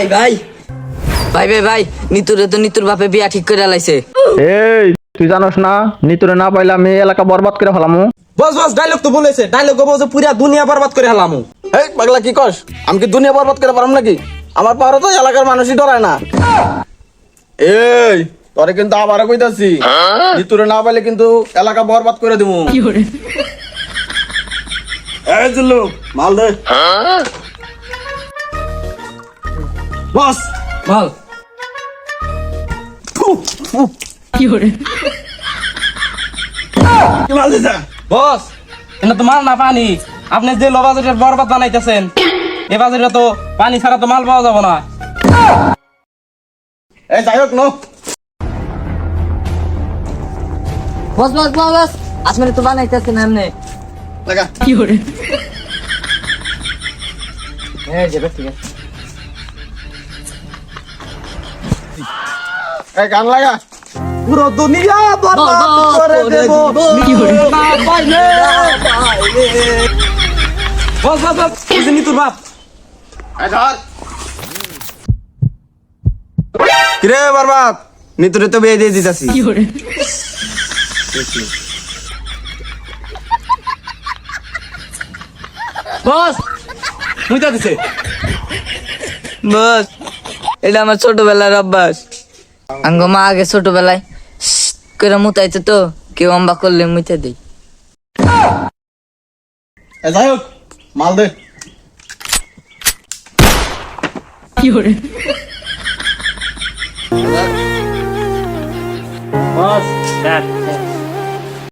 ভাই ভাই। ভাই ভাই নিতুরে তো নিতুর বাপে বিয়া ঠিক করে লাইছে। এই তুই জানোস না? নিতুরে না পাইলে আমি এলাকা বরবাদ করে ফেলামু। বস বস ডায়লগ তো বলেছে ডায়লগ গো যে পুরা দুনিয়া বরবাদ করে হালামু এই পাগলা কি কস? আমি কি দুনিয়া বরবাদ করে পারলাম নাকি? আমার পাহাড়ে তো এলাকার মানুষই ডরায় না। এই তোরে কিন্তু আবারও কইতাছি। নিতুরে না পাইলে কিন্তু এলাকা বরবাদ করে দিমু। এই জুল্লু মাল দে। বস বল। কি মাল দিছা বস এটা তো মাল না পানি। আপনি যে লো বরবাদ বানাইতেছেন এ বাজেটে তো পানি ছাড়া তো মাল পাওয়া যাবে না। এই যাই হোক নো। বস বস বস বস। আসমানে তো বানাইতেছে না এমনি। লাগা। হ্যাঁ যাবে ঠিক আছে এই গান লাগা। পুরো দুনিয়া বরবাদ করে করে দেব। না পাইলে বস বস বস এই যে নিতুর বাপ। এই ধর। কিরে বরবাদ? নিতুরে তো বিয়ে দিয়ে দিতাছি। বস মুইতা দিছে বস। এটা আমার ছোটবেলার অভ্যাস। আঙ্গ মা আগে ছোটবেলায় করে মুতাইছে তো কেউ অম্বা করলে মুইতে দিই। যাই হোক মাল দে। বস।